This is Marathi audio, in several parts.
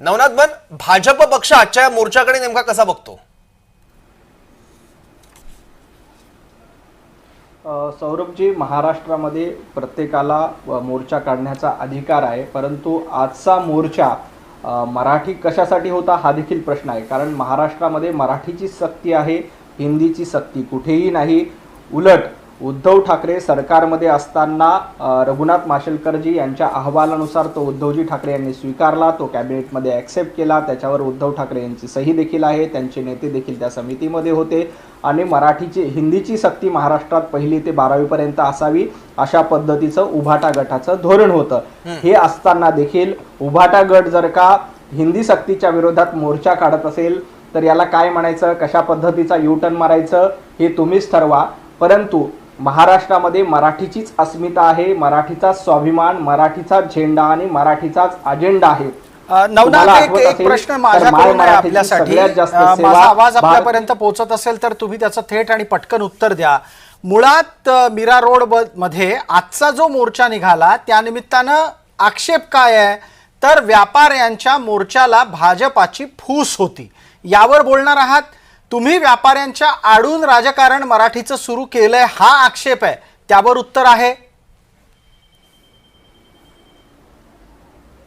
नवनाथ बन भाजप पक्ष आजच्या या मोर्चाकडे नेमका कसा बघतो? सौरभजी महाराष्ट्रामध्ये प्रत्येकाला मोर्चा काढण्याचा अधिकार आहे परंतु आजचा मोर्चा मराठी कशासाठी होता हा देखील प्रश्न आहे. कारण महाराष्ट्रामध्ये मराठीची सक्ती आहे हिंदीची सक्ती कुठेही नाही. उलट उद्धव ठाकरे सरकारमध्ये असताना रघुनाथ माशेलकरजी यांच्या अहवालानुसार तो उद्धवजी ठाकरे यांनी स्वीकारला तो कॅबिनेटमध्ये ॲक्सेप्ट केला. त्याच्यावर उद्धव ठाकरे यांची सही देखील आहे त्यांचे नेते देखील त्या समितीमध्ये होते आणि मराठीची हिंदीची सक्ती महाराष्ट्रात पहिली ते बारावीपर्यंत असावी अशा पद्धतीचं उभाटा गटाचं धोरण होतं. हे असताना देखील उभाटा गट जर का हिंदी सक्तीच्या विरोधात मोर्चा काढत असेल तर याला काय म्हणायचं? कशा पद्धतीचा युटर्न मारायचं? हे तुम्हीच ठरवा. परंतु महाराष्ट्रामध्ये मराठीचीच अस्मिता आहे मराठीचा स्वाभिमान मराठीचा झेंडा आणि मराठीचाच अजेंडा आहे. नवनाथ एक प्रश्न माझ्याकडून आहे आपल्यासाठी माझा आवाज आपल्यापर्यंत पोहोचत असेल तर तुम्ही त्याचं थेट आणि पटकन उत्तर द्या. मुळात मीरा रोडमध्ये आजचा जो मोर्चा निघाला त्यानिमित्तानं आक्षेप काय आहे? तर व्यापाऱ्यांच्या मोर्चाला भाजपाची फूस होती. यावर बोलणार आहात? तुम्ही व्यापाऱ्यांच्या आडून राजकारण मराठीचं सुरू केलंय हा आक्षेप आहे. त्यावर उत्तर आहे.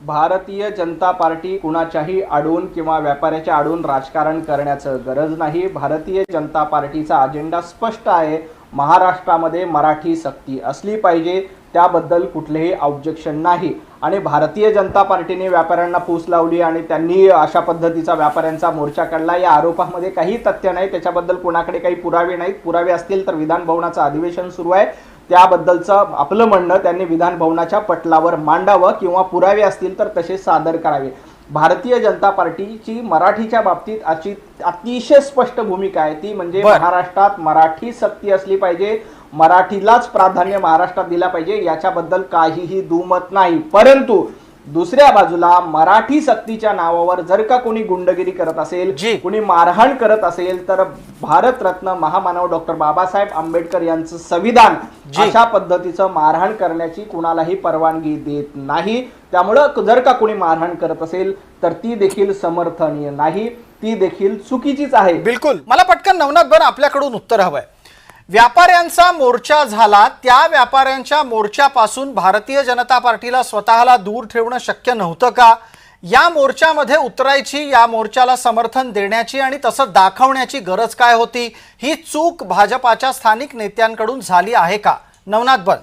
भारतीय जनता पार्टी कुणाच्याही आडून किंवा व्यापाऱ्याच्या आडून राजकारण करण्याचं गरज नाही. भारतीय जनता पार्टीचा अजेंडा स्पष्ट आहे. महाराष्ट्रामध्ये मराठी सक्ती असली पाहिजे. त्याबद्दल कुठलेही ऑब्जेक्शन नाही. आणि भारतीय जनता पार्टीने व्यापाऱ्यांना फूस लावली आणि त्यांनी अशा पद्धतीचा व्यापाऱ्यांचा मोर्चा काढला. या आरोपामध्ये काही तथ्य नाही. त्याच्याबद्दल कोणाकडे काही पुरावे नाहीत. पुरावे असतील तर विधान भवनाचं अधिवेशन सुरू आहे. त्याबद्दलचं आपलं म्हणणं त्यांनी विधान भवनाच्या पटलावर मांडावं किंवा पुरावे असतील तर तसे सादर करावे. भारतीय जनता पार्टीची मराठीच्या बाबतीत अशी अतिशय स्पष्ट भूमिका आहे. ती म्हणजे. महाराष्ट्रात मराठी सक्ती असली पाहिजे. मराठीलाच प्राधान्य महाराष्ट्रात दिला पाहिजे याच्याबद्दल काहीही दुमत नाही. परंतु दुसऱ्या बाजूला मराठी सक्तीच्या नावावर जर का कोणी गुंडगिरी करत असेल. कुणी मारहाण करत असेल तर भारतरत्न महामानव डॉक्टर बाबासाहेब आंबेडकर यांचं संविधान. अशा पद्धतीचं मारहाण करण्याची कुणालाही परवानगी देत नाही. त्यामुळं जर का कोणी मारहाण करत असेल तर ती देखील समर्थनीय नाही. ती देखील चुकीचीच आहे. बिलकुल. मला पटकन नवनाथ बर आपल्याकडून उत्तर हवंय. व्यापाऱ्यांचा मोर्चा झाला त्या व्यापाऱ्यांच्या मोर्चापासून भारतीय जनता पार्टीला स्वतःला दूर ठेवणं शक्य नव्हतं का? या मोर्चामध्ये उतरायची या मोर्चाला समर्थन देण्याची आणि तसं दाखवण्याची गरज काय होती? ही चूक भाजपाच्या स्थानिक नेत्यांकडून झाली आहे का? नवनाथ बन.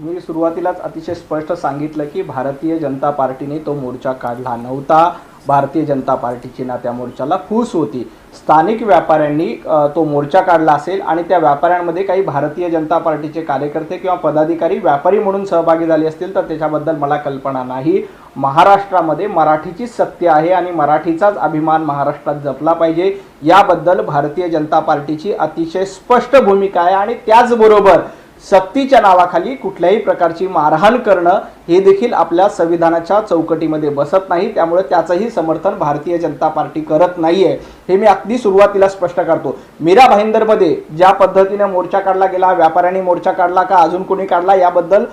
मी सुरुवातीलाच अतिशय स्पष्ट सांगितलं की भारतीय जनता पार्टीने तो मोर्चा काढला नव्हता. भारतीय जनता पार्टीची ना त्या मोर्चाला फूस होती. स्थानिक व्यापाऱ्यांनी तो मोर्चा काढला असेल आणि त्या व्यापाऱ्यांमध्ये काही भारतीय जनता पार्टीचे कार्यकर्ते किंवा पदाधिकारी व्यापारी म्हणून सहभागी झाले असतील तर त्याच्याबद्दल मला कल्पना नाही. महाराष्ट्रामध्ये मराठीचीच सत्य आहे आणि मराठीचाच अभिमान महाराष्ट्रात जपला पाहिजे. याबद्दल भारतीय जनता पार्टीची अतिशय स्पष्ट भूमिका आहे आणि त्याचबरोबर सक्तीच्या नावाखाली कुठल्याही प्रकारची मारहाण करणं हे देखील आपल्या संविधानाच्या चौकटीमध्ये बसत नाही. त्यामुळे त्याचंही समर्थन भारतीय जनता पार्टी करत नाही आहे हे मी अगदी सुरुवातीला स्पष्ट करतो. मीरा भाईंदरमध्ये ज्या पद्धतीने मोर्चा काढला गेला व्यापाऱ्यांनी मोर्चा काढला का अजून कोणी काढला याबद्दल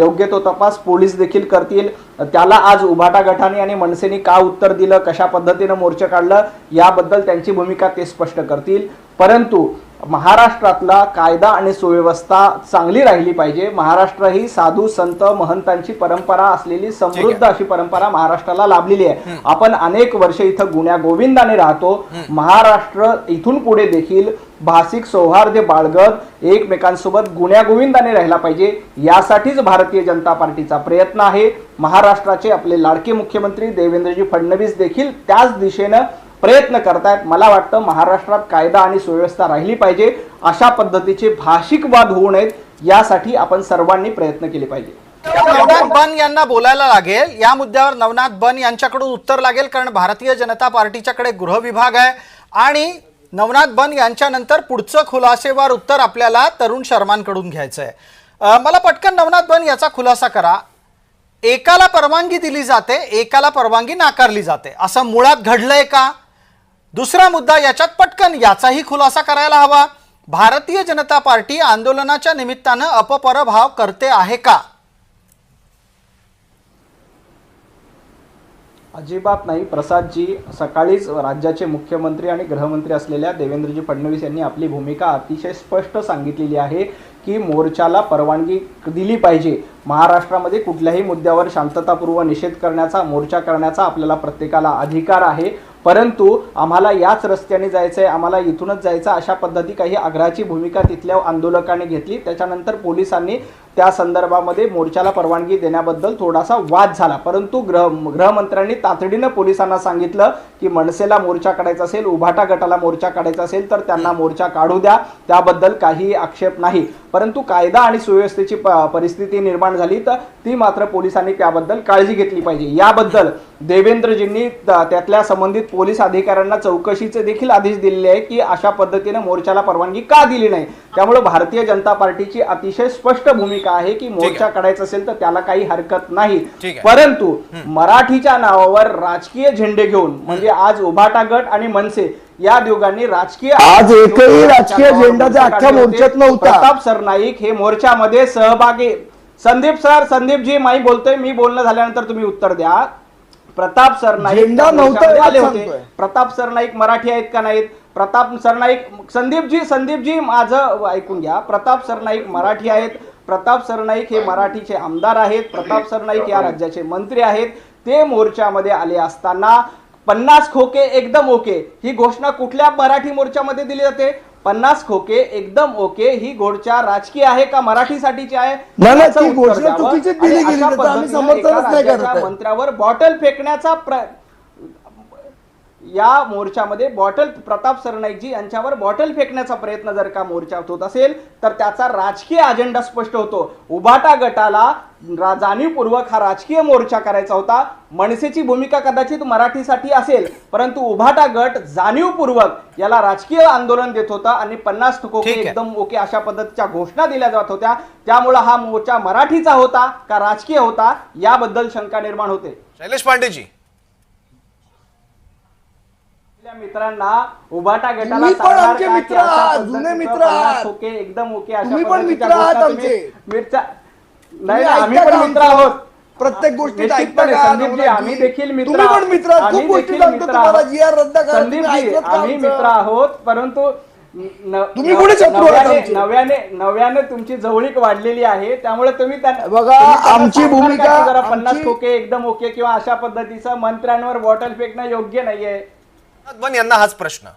योग्य तो तपास पोलीस देखील करतील. त्याला आज उभाटा गटाने आणि मनसेने का उत्तर दिलं कशा पद्धतीनं मोर्चा काढलं याबद्दल त्यांची भूमिका ते स्पष्ट करतील. परंतु महाराष्ट्रातला कायदा आणि सुव्यवस्था चांगली राहिली पाहिजे. महाराष्ट्र ही साधू संत महंतांची परंपरा असलेली समृद्ध अशी परंपरा महाराष्ट्राला लाभलेली आहे. आपण अनेक वर्ष इथं गुण्या गोविंदाने राहतो. महाराष्ट्र इथून पुढे देखील भाषिक सौहार्द बाळगत एकमेकांसोबत गुण्या गोविंदाने राहिला पाहिजे. यासाठीच भारतीय जनता पार्टीचा प्रयत्न आहे. महाराष्ट्राचे आपले लाडके मुख्यमंत्री देवेंद्रजी फडणवीस देखील त्याच दिशेनं प्रयत्न करतायत. मला वाटतं महाराष्ट्रात कायदा आणि सुव्यवस्था राहिली पाहिजे. अशा पद्धतीचे भाषिक वाद होऊ नयेत. यासाठी आपण सर्वांनी प्रयत्न केले पाहिजे. नवनाथ बन यांना बोलायला लागेल. या मुद्द्यावर नवनाथ बन यांच्याकडून उत्तर लागेल कारण भारतीय जनता पार्टीच्याकडे गृह विभाग आहे. आणि नवनाथ बन यांच्यानंतर पुढचं खुलासेवार उत्तर आपल्याला तरुण शर्मांकडून घ्यायचं आहे मला पटकन नवनाथ बन याचा खुलासा करा. एकाला परवानगी दिली जाते एकाला परवानगी नाकारली जाते. असं मुळात घडलंय का? दुसरा मुद्दा याच्यात पटकन याचाही खुलासा करायला हवा. भारतीय जनता पार्टी आंदोलनाच्या निमित्तानं अपपरभाव करते आहे का? अजिबात नाही. प्रसादजी सकाळीच राज्याचे मुख्यमंत्री आणि गृहमंत्री असलेल्या देवेंद्रजी फडणवीस यांनी आपली भूमिका अतिशय स्पष्ट सांगितलेली आहे की मोर्चाला परवानगी दिली पाहिजे. महाराष्ट्रामध्ये कुठल्याही मुद्द्यावर शांततापूर्व निषेध करण्याचा मोर्चा करण्याचा आपल्याला प्रत्येकाला अधिकार आहे. परंतु आम्हाला याच रस्त्याने जायचं आहे आम्हाला इथूनच जायचं अशा पद्धती काही आग्रहाची भूमिका तिथल्या आंदोलकांनी घेतली. त्याच्यानंतर पोलिसांनी त्या संदर्भामध्ये मोर्चाला परवानगी देण्याबद्दल थोडासा वाद झाला. परंतु गृह गृहमंत्र्यांनी तातडीनं पोलिसांना सांगितलं की मनसेला मोर्चा काढायचा असेल उभाटा गटाला मोर्चा काढायचा असेल तर त्यांना मोर्चा काढू द्या. त्याबद्दल काहीही आक्षेप नाही. परंतु कायदा आणि सुव्यवस्थेची परिस्थिती निर्माण झाली तर ती मात्र पोलिसांनी त्याबद्दल काळजी घेतली पाहिजे. याबद्दल देवेंद्रजींनी त्यातल्या संबंधित पोलीस अधिकाऱ्यांना चौकशीचे देखील आदेश दिलेले आहे की अशा पद्धतीने मोर्चाला परवानगी का दिली नाही. त्यामुळे भारतीय जनता पार्टीची अतिशय स्पष्ट भूमिका आहे की मोर्चा काढायचा असेल तर त्याला काही हरकत नाही. परंतु मराठीच्या नावावर राजकीय झेंडे घेऊन म्हणजे आज उभाटा गट आणि मनसे या दोघांनी राजकीय आज एकही राजकीय नावावर झेंडा त्या मोर्चा अख्ख्या. मोर्चात नव्हता. प्रताप सरनाईक हे मोर्चामध्ये सहभागी. संदीप सर संदीपजी माई बोलतोय मी बोलणं झाल्यानंतर तुम्ही उत्तर द्या. प्रताप सरनाईक आले होते. प्रताप सरनाईक मराठी आहेत का नाहीत? प्रताप सरनाईक संदीपजी संदीपजी माझं ऐकून घ्या. प्रताप सरनाईक मराठी आहेत. प्रताप सरनाईक हे मराठीचे आमदार आहेत. प्रताप सरनाईक या राज्याचे मंत्री आहेत. ते मोर्चामध्ये आले असताना पन्नास खोके एकदम ओके. ही घोषणा कुठल्या मराठी मोर्चामध्ये दिली जाते? पन्नास खोके एकदम ओके. ही घोषणा राजकीय आहे का मराठीसाठीची आहे. मंत्र्यावर बॉटल फेकण्याचा प्र या मोर्चामध्ये बॉटल प्रताप सरनाईकजी यांच्यावर बॉटल फेकण्याचा प्रयत्न जर का मोर्चात होत असेल तर त्याचा राजकीय अजेंडा स्पष्ट होतो. उभाटा गटाला जाणीवपूर्वक हा राजकीय मोर्चा करायचा होता. मनसेची भूमिका कदाचित मराठीसाठी असेल परंतु उभाटा गट जाणीवपूर्वक याला राजकीय आंदोलन देत होता आणि पन्नास ठीक. एकदम ओके अशा पद्धतीच्या घोषणा दिल्या जात होत्या. त्यामुळे हा मोर्चा मराठीचा होता का राजकीय होता याबद्दल शंका निर्माण होते. शैलेश पांडेजी. आपल्या मित्रांना उभाटा गटाला तुम्ही पण सांगणार आमचे का की मित्र अशा आहात, पद्धतीचं जुने मित्र पन्नास आहात. खोके एकदम ओके अशा तुम्ही पण पद्धतीच्या मित्र आहात गोष्टी तुम्ही आमचे. मिरच्या नाही तुम्ही आम्ही ऐकता पण का मित्र आमचं? आहोत प्रत्येक गोष्टीत निश्चितपणे, ऐकता का संदीपजी नवनाथजी? आम्ही देखील मित्र तुम्ही पण आहोत. मित्र आहात. खूप आम्ही गोष्टी देखील सांगतो मित्र तुम्हाला आहोत. जी आर रद्द करा तुम्ही संदीपजी ऐकत का आम्ही आमचं? मित्र आहोत परंतु न- तुम्ही न- कुठे शत्रू आहात नव्याने आमचे? नव्याने नव्याने तुमची जवळीक वाढलेली आहे त्यामुळे तुम्ही त्यांना बघा, तुम्ही त्यांना आमची सांगणार का भूमिका- की जरा पन्नास आमची- खोके एकदम ओके किंवा अशा पद्धतीचं मंत्र्यांवर बॉटल फेकणं योग्य नाहीये वन यांना हाच प्रश्न.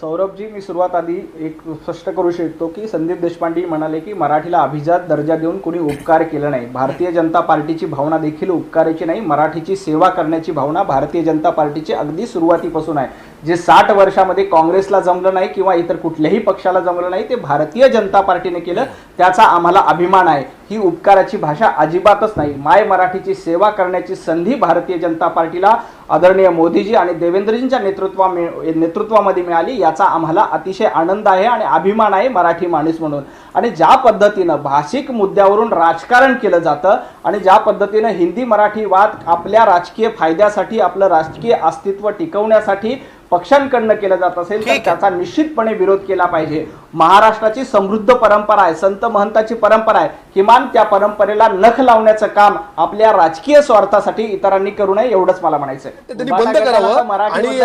सौरभजी मी सुरुवात आधी एक स्पष्ट करू शकतो की संदीप देशपांडे म्हणाले की मराठीला अभिजात दर्जा देऊन कोणी उपकार केला नाही. भारतीय जनता पार्टीची भावना देखील उपकाराची नाही मराठीची सेवा करण्याची भावना भारतीय जनता पार्टीची अगदी सुरुवातीपासून आहे. जे साठ वर्षामध्ये काँग्रेसला जमलं नाही किंवा इतर कुठल्याही पक्षाला जमलं नाही ते भारतीय जनता पार्टीने केलं. त्याचा आम्हाला अभिमान आहे. ही उपकाराची भाषा अजिबातच नाही. माय मराठीची सेवा करण्याची संधी भारतीय जनता पार्टीला आदरणीय मोदीजी आणि देवेंद्रजींच्या नेतृत्वा नेतृत्वामध्ये मिळाली. याचा आम्हाला अतिशय आनंद आहे आणि अभिमान आहे मराठी माणूस म्हणून. आणि ज्या पद्धतीनं भाषिक मुद्द्यावरून राजकारण केलं जातं आणि ज्या पद्धतीनं हिंदी मराठी वाद आपल्या राजकीय फायद्यासाठी आपलं राजकीय अस्तित्व टिकवण्यासाठी पक्षांकडनं केलं जात असेल तर. त्याचा निश्चितपणे विरोध केला पाहिजे. महाराष्ट्राची समृद्ध परंपरा आहे संत महंताची परंपरा आहे. किमान त्या परंपरेला नख लावण्याचं काम आपल्या राजकीय स्वार्थासाठी इतरांनी करू नये एवढंच मला म्हणायचं ते त्यांनी बंद करावं आणि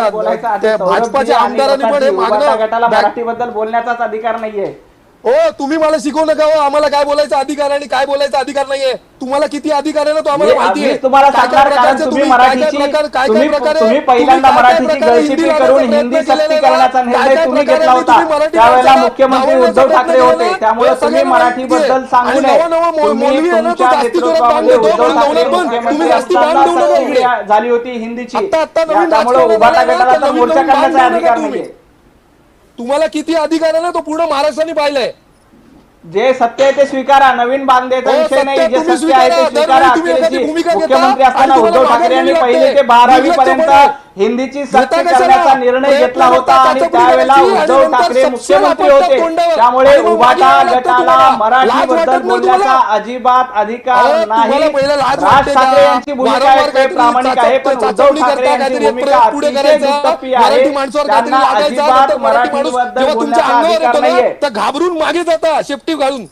त्या भाजपाच्या आमदारांनी पण हे मागणं गटाला मराठीबद्दल बोलण्याचाच अधिकार नाहीये. हो तुम्ही मला शिकवू नका हो. आम्हाला काय बोलायचा अधिकार आणि काय बोलायचा अधिकार नाहीये. तुम्हाला किती अधिकार आहे ना तो आम्हाला मी- माहिती आहे. मी तुम्हाला काय काय सांगणार कारण प्रकारचे तुम्ही काय काय मराठीची प्रकार- काय तुम्ही काय प्रकारे तुम्ही पहिल्यांदा तुम्ही काय काय मराठीची प्रकारे गळशिपी हिंदी करून वाढवण्याचा हिंदी प्रयत्न सक्ती केलेला करण्याचा आहे. निर्णय काय काय तुम्ही प्रकारे घेतला होता. तुम्ही मराठी त्यावेळेला भाषेला मुख्यमंत्री लावण्याचा उद्धव प्रयत्न ठाकरे होते. त्यामुळे हे तुम्ही सगळ्यांना मराठीबद्दल माहिती आहे. सांगू आणि नये. नवं नवं मौ- तुम्ही मौलवी आहे ना, तो तुमच्या जास्ती जोरात नेतृत्वामध्ये बांधतो, उद्धव पण ठाकरे नवनाथ पण, मुख्यमंत्री तुम्ही जास्ती असताना बांधू नका सक्ती इकडे. झाली होती हिंदीची. आत्ता- आत्ता नवीन त्यामुळे राजकारण उभाटा आलं ना, गटाला तर तर नवीन मोर्चा नवीन अधिकार तुम्ही. नाहीये. तुम्हाला किती अधिकार आहे ना तो पूर्ण महाराष्ट्राने पाहिलंय जे सत्य आहे ते स्वीकारा नवीन बांधण्याचा हो, विषय नाही जे तुम्ही सत्य आहे ते स्वीकारा. स्वीकारा दरवेळी तुम्ही एखादी अखिलजी भूमिका घेता मुख्यमंत्री असताना तुम्हाला उद्धव ठाकरे यांनी पहिली ते बारावी. पर्यंत निर्लज्जपणे. हिंदीची कशाला? करण्याचा निर्णय घेतला होता आणि त्यावेळेला उद्धव ठाकरे मुख्यमंत्री होते. त्यामुळे उभाटा गटाला वाटत नाही बोलण्याचा? अजिबात अधिकार नाही राज ठाकरे? यांची भूमिका आहे प्रामाणिक आहे पण उद्धव ठाकरे यांची भूमिका अतिशय. दुटप्पी आहे मराठी त्यांना अजिबात मराठी तुमच्या बोलण्याचा अधिकार नाहीये घाबरून मागे जाता शेपटी घालून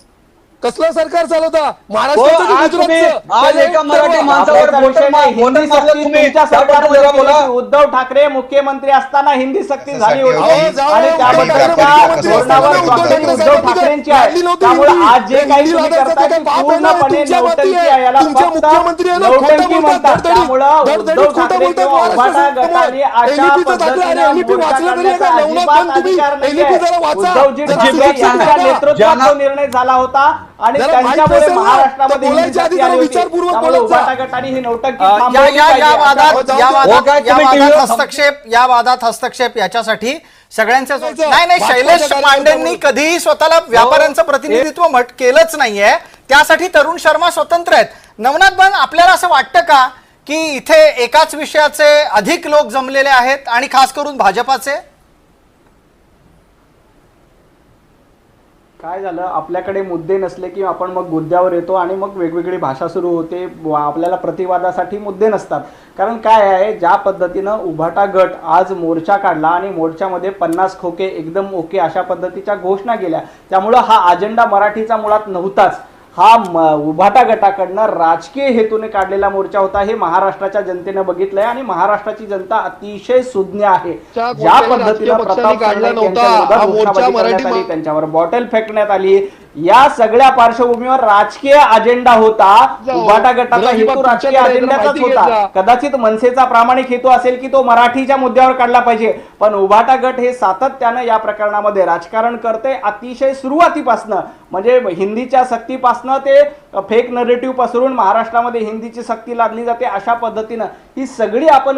कसलं सरकार चालवता हो, महाराष्ट्राचं की आज तुम्ही- गुजरातचं? आज ते एका उत्तर मराठी द्या. माणसावर आपल्याचा बोटं विषय नाही. मा- बोटं हिंदी मारलं सक्ती तुम्ही. तुमच्या त्याबद्दल सरकारमध्ये जरा बोला. केली. उद्धव ठाकरे मुख्यमंत्री असताना हिंदी सक्ती झाली होती अहो, जाऊ आणि दे, त्याबद्दलच्या उद्धव ठाकरे धोरणावर उद्धव ठाकरे स्वाक्षरी उद्धव साहेबांनी ठाकरेंची काढली आहे नव्हती त्यामुळे हिंदी. आज जे काही हिंदी तुम्ही लादायचं करताय ते ते बाप आहे ना, पूर्णपणे तुमच्या नौटंकी बाबतीत आहे आहे. याला फक्त मुख्यमंत्री आहे ना, खोटं नौटंकी बोलतात, म्हणतात धडधडीत. त्यामुळं धडधडीत उद्धव खोटं ठाकरे बोलतात किंवा महाराष्ट्र उभाटा शासनासमोर. गटाने अशा LEP चं दाखलं आहे, पद्धतीनं LEP मोर्चा वाचलं तरी काढण्याचा काय? नवनाथ अजिबात पण तुम्ही अधिकार नाहीये. LEP जरा वाचा. उद्धवजी जरा ठाकरे सुरक्षित यांच्या राहा. नेतृत्वात ज्यांना- तो निर्णय झाला होता आणि त्यांच्यामुळे महाराष्ट्रामध्ये ही हो, हस्तक्षेप या वादात हस्तक्षेप याच्यासाठी सगळ्यांचे. नाही नाही शैलेश मांडेंनी कधीही स्वतःला व्यापाऱ्यांचं प्रतिनिधित्व मट केलंच नाहीये. त्यासाठी तरुण शर्मा स्वतंत्र आहेत. नवनाथ बन आपल्याला असं वाटतं का की इथे एकाच विषयाचे अधिक लोक जमलेले आहेत आणि खास करून भाजपाचे? काय झालं? आपल्याकडे मुद्दे नसले की आपण मग मुद्द्यावर येतो आणि मग वेगवेगळी भाषा सुरू होते. व आपल्याला प्रतिवादासाठी मुद्दे नसतात. कारण काय आहे? ज्या पद्धतीनं उभाटा गट आज मोर्चा काढला आणि मोर्चामध्ये पन्नास खोके एकदम ओके अशा पद्धतीच्या घोषणा केल्या. त्यामुळं हा अजेंडा मराठीचा मुळात नव्हताच. हा म- उभाटा गटाकडनं राजकीय हेतूने काढलेला मोर्चा होता. हे महाराष्ट्राच्या जनतेनं बघितलंय आणि महाराष्ट्राची जनता अतिशय सुज्ञ आहे. ज्या पद्धतीनं प्रताप त्यांच्यावर बॉटल फेकण्यात आली या सगळ्या पार्श्वभूमीवर राजकीय अजेंडा होता. उभाटा गटाचा हेतू राजकीय अजेंड्याचाच होता. कदाचित मनसेचा प्रामाणिक हेतू असेल की तो मराठीच्या मुद्द्यावर काढला पाहिजे पण उभाटा गट हे सातत्यानं या प्रकरणामध्ये राजकारण करते अतिशय सुरुवातीपासनं म्हणजे हिंदीच्या सक्तीपासनं ते फेक नरेटिव्ह पसरून महाराष्ट्रामध्ये हिंदीची सक्ती लादली जाते अशा पद्धतीनं ही सगळी आपण.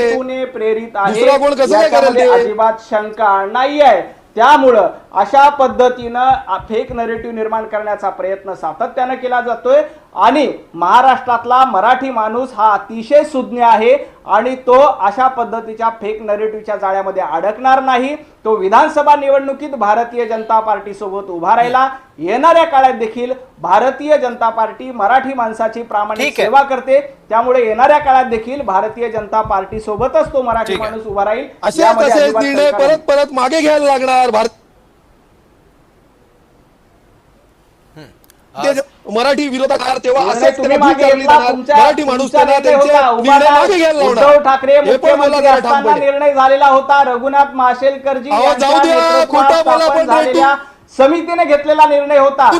हेतूने प्रेरित आहे? अजिबात शंका नाही आहे त्यामुळं अशा पद्धतीनं फेक नरेटिव्ह निर्माण करण्याचा प्रयत्न सातत्यानं केला जातोय. आणि महाराष्ट्रातला मराठी माणूस हा अतिशय सुज्ञ आहे आणि तो अशा पद्धतीच्या फेक नरेटिव्हच्या जाळ्यामध्ये अडकणार नाही तो विधानसभा निवडणुकीत भारतीय जनता पार्टी सोबत उभा राहिला येणाऱ्या काळात देखील भारतीय जनता पार्टी मराठी माणसाची प्रामाणिक. सेवा करते त्यामुळे येणाऱ्या काळात देखील भारतीय जनता पार्टी सोबतच तो मराठी. माणूस उभा राहील. परत परत मागे घ्यायला लागणार भारत ते जे मराठी विरोधात तेव्हा निर्णय असंच तुम्ही त्यांना मागे भूक लागली घेतला, जाणार. तुमच्या- मराठी माणूस तुमचा त्यांना निर्णय त्यांचे होता. निर्णय उभाटा- मागे घ्यायला उद्धव. ठाकरे मुख्यमंत्री असताना. निर्णय झालेला होता. रघुनाथ माशेलकरजी झालेल्या समितीने घेतलेला निर्णय होता.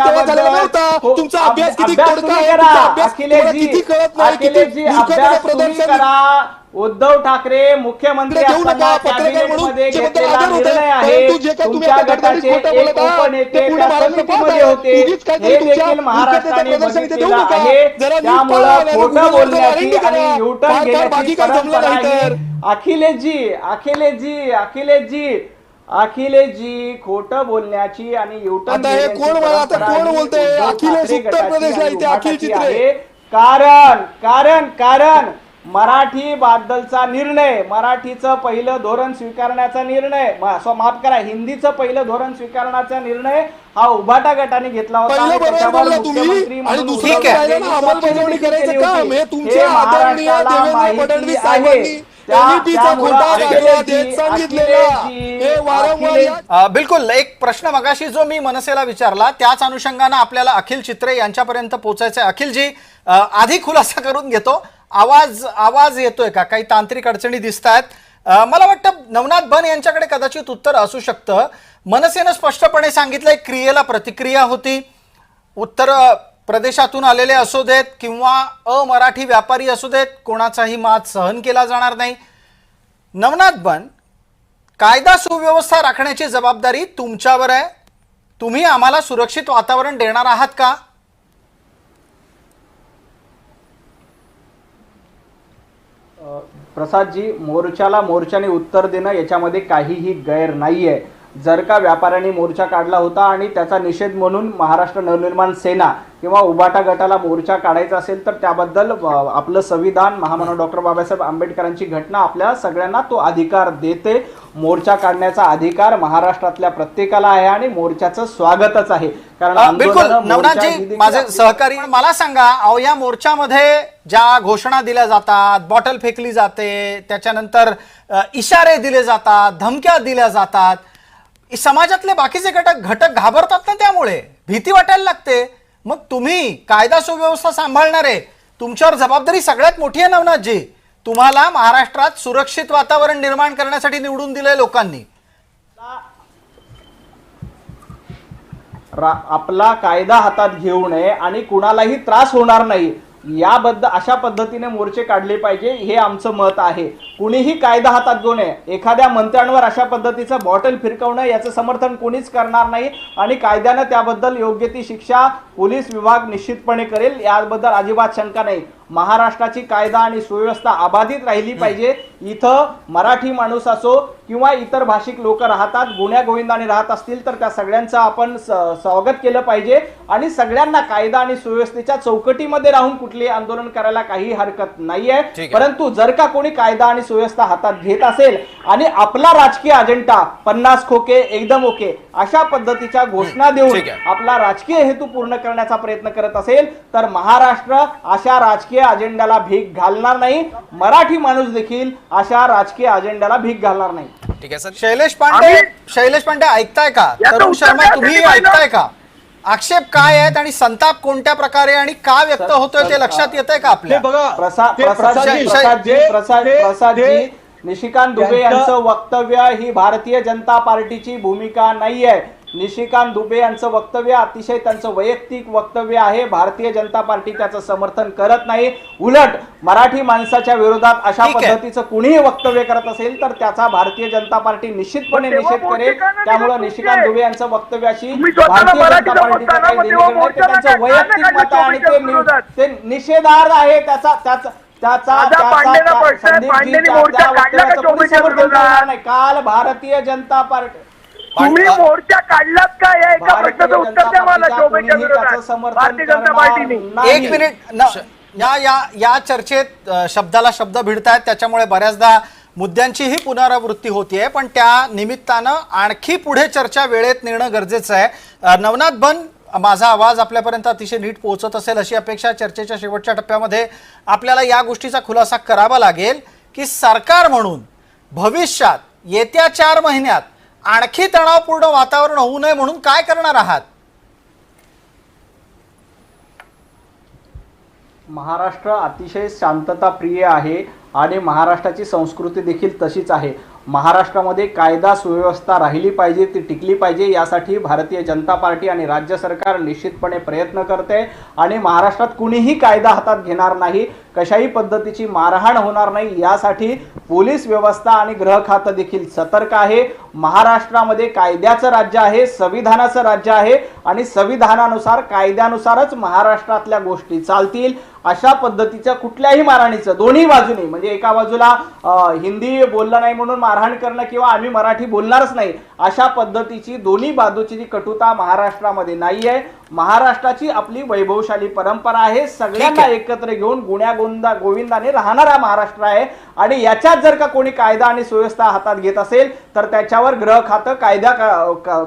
तेव्हा तेव्हा तुमचा अभ- अभ्यास किती करा. अभ्यास अखिलेशजी, करा. उद्धव ठाकरे मुख्यमंत्री असताना कॅबिनेटमध्ये घेतलेला. निर्णय आहे जे तुमच्या गटाचे एक आहात, उपनेते त्या समितीमध्ये. होते हे देखील महाराष्ट्राने बघितलेलं. आहे त्यामुळं खोटं बोलण्याची आणि घेण्याची परंपरा अखिलेशजी अखिलेशजी अखिलेशजी अखिलेशजी खोटं बोलण्याची आणि हे घेण्याची कोण आता कोण बोलतंय? अखिलेश उत्तर प्रदेशला इथे अखिल चित्रे. कारण कारण कारण मराठी बद्दलचा निर्णय मराठीचं पहिलं धोरण स्वीकारण्याचा निर्णय सो- माफ करा हिंदीचं पहिलं धोरण स्वीकारण्याचा निर्णय हा उभाटा गटाने घेतला होता. हे हे हे बिलकुल. एक प्रश्न मगाशी जो मी मनसेला विचारला त्याच अनुषंगानं आपल्याला अखिल चित्रे यांच्यापर्यंत पोहोचायचं आहे अखिलजी आधी खुलासा करून घेतो. आवाज आवाज येतोय का? काही तांत्रिक अडचणी दिसत आहेत मला वाटतं नवनाथ बन यांच्याकडे कदाचित उत्तर असू शकतं. मनसेनं स्पष्टपणे सांगितलंय क्रियेला प्रतिक्रिया होती. उत्तर प्रदेशातून आलेले असू देत किंवा अमराठी व्यापारी असू देत कोणाचाही मात सहन केला जाणार नाही. नवनाथ बन कायदा सुव्यवस्था राखण्याची जबाबदारी तुमच्यावर आहे. तुम्ही आम्हाला सुरक्षित वातावरण देणार आहात का? प्रसादजी मोर्चाला मोर्चाने उत्तर देणं याच्यामध्ये काहीही गैर नाही आहे जर का व्यापाऱ्यांनी मोर्चा काढला होता आणि त्याचा निषेध म्हणून महाराष्ट्र नवनिर्माण सेना किंवा उबाटा गटाला मोर्चा काढायचा असेल तर त्याबद्दल आपलं संविधान महामानव डॉक्टर बाबासाहेब आंबेडकरांची घटना आपल्या सगळ्यांना तो अधिकार देते. मोर्चा काढण्याचा अधिकार महाराष्ट्रातल्या प्रत्येकाला आहे आणि मोर्चाचं स्वागतच आहे. कारण बिलकुल. नवनाथजी माझे सहकारी मला सांगा अहो या मोर्चामध्ये ज्या घोषणा दिल्या जातात बॉटल फेकली जाते त्याच्यानंतर इशारे दिले जातात धमक्या दिल्या जातात समाजातले बाकीचे घटक घटक घाबरतात ना त्यामुळे? भीती वाटायला लागते. मग तुम्ही कायदा सुव्यवस्था सांभाळणारे तुमच्यावर जबाबदारी सगळ्यात मोठी आहे नवनाथजी. तुम्हाला महाराष्ट्रात सुरक्षित वातावरण निर्माण करण्यासाठी निवडून दिलंय लोकांनी. आपला कायदा हातात घेऊ नये आणि कुणालाही त्रास होणार नाही. याबद्दल अशा पद्धतीने मोर्चे काढले पाहिजे हे आमचं मत आहे. कुणीही कायदा हातात घेऊ नये. एखाद्या मंत्र्यांवर अशा पद्धतीचं बॉटल फिरकवणं याचं समर्थन कोणीच करणार नाही आणि कायद्यानं त्याबद्दल योग्य ती शिक्षा पोलीस विभाग निश्चितपणे करेल याबद्दल अजिबात शंका नाही. महाराष्ट्राची कायदा आणि सुव्यवस्था अबाधित राहिली पाहिजे. इथं मराठी माणूस असो किंवा इतर भाषिक लोक राहतात गुन्ह्या गोविंदाने राहत असतील तर त्या सगळ्यांचं आपण स्वागत केलं पाहिजे. आणि सगळ्यांना कायदा आणि सुव्यवस्थेच्या चौकटीमध्ये राहून कुठले आंदोलन करायला काही हरकत नाहीये. परंतु जर का कोणी कायदा आणि सुव्यवस्था हातात घेत असेल आणि आपला राजकीय अजेंडा पन्नास खोके एकदम ओके अशा पद्धतीच्या घोषणा देऊन. आपला राजकीय हेतू पूर्ण करण्याचा प्रयत्न करत असेल तर महाराष्ट्र अशा राजकीय अजेंड्याला भीक घालणार नाही. मराठी माणूस देखील अशा राजकीय अजेंड्याला भीक घालणार नाही. ठीक आहे सर. शैलेश पांडे शैलेश पांडे ऐकताय का? तरुण शर्मा तुम्ही. ऐकताय का? आक्षेप काय आहेत आणि संताप कोणत्या प्रकारे आणि का व्यक्त होतोय ते लक्षात येत आहे का आपल्या? प्रसादजी निशिकांत दुबे यांचं वक्तव्य ही भारतीय जनता पार्टीची भूमिका नाहीये. निशिकांत दुबे यांचं वक्तव्य अतिशय त्यांचं वैयक्तिक वक्तव्य आहे भारतीय जनता पार्टी त्याचं समर्थन करत नाही उलट मराठी माणसाच्या विरोधात अशा. पद्धतीचं कुणीही वक्तव्य करत असेल तर त्याचा भारतीय जनता पार्टी निश्चितपणे निषेध करेल त्यामुळे? निशिकांत दुबे यांचं वक्तव्याशी तुम्ही स्वतःला भारतीय जनता पार्टीचं काही देणं नाही. ते त्यांचं वैयक्तिक मत आहे आणि ते निषेधार्थ आहे त्याचा त्याचा त्याचा संदीपजींच्या त्या वक्तव्याचं कोणी समर्थन? करणार नाही काल भारतीय जनता पार्टी तुम्ही मोर्चा काढलात का या एका प्रश्नाचं उत्तर द्या मला शोभेच्या विरोधात. भारतीय जनता पार्टीने. एक मिनिट. या या या चर्चेत शब्दाला शब्द भिडतायत त्याच्यामुळे बऱ्याचदा मुद्द्यांचीही पुनरावृत्ती होतीये पण त्या निमित्तानं आणखी पुढे चर्चा वेळेत नेणं गरजेचं आहे. नवनाथ बन माझा आवाज आपल्यापर्यंत अतिशय नीट पोहोचत असेल अशी अपेक्षा चर्चेच्या शेवटच्या टप्प्यामध्ये आपल्याला या गोष्टीचा खुलासा करावा लागेल की सरकार म्हणून भविष्यात येत्या चार महिन्यात आणखी तणावपूर्ण वातावरण होऊ नये म्हणून काय करणार आहात? महाराष्ट्र अतिशय शांतता प्रिय आहे आणि महाराष्ट्राची संस्कृती देखील तशीच आहे. महाराष्ट्रामध्ये कायदा सुव्यवस्था राहिली पाहिजे ती टिकली पाहिजे यासाठी भारतीय जनता पार्टी आणि राज्य सरकार निश्चितपणे प्रयत्न करते आणि महाराष्ट्रात कुणीही कायदा हातात घेणार नाही. कशाही पद्धतीची मारहाण होणार नाही. यासाठी पोलीस व्यवस्था आणि गृह खातं देखील सतर्क आहे. महाराष्ट्रामध्ये कायद्याचं राज्य आहे संविधानाचं राज्य आहे आणि संविधानानुसार कायद्यानुसारच महाराष्ट्रातल्या गोष्टी चालतील. अशा पद्धतीच्या कुठल्याही मारहाणीचं दोन्ही बाजूनी म्हणजे एका बाजूला हिंदी बोललं नाही म्हणून मारहाण करणं किंवा आम्ही मराठी बोलणारच नाही अशा पद्धतीची दोन्ही बाजूची जी कटुता महाराष्ट्रामध्ये नाही आहे महाराष्ट्राची आपली वैभवशाली परंपरा आहे. सगळ्यांना एकत्र घेऊन गुण्या गोंदा गोविंदाने राहणारा महाराष्ट्र आहे. आणि याच्यात जर का कोणी कायदा आणि सुव्यवस्था हातात घेत असेल तर त्याच्यावर गृह खातं कायदा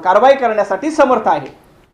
कारवाई करण्यासाठी समर्थ आहे.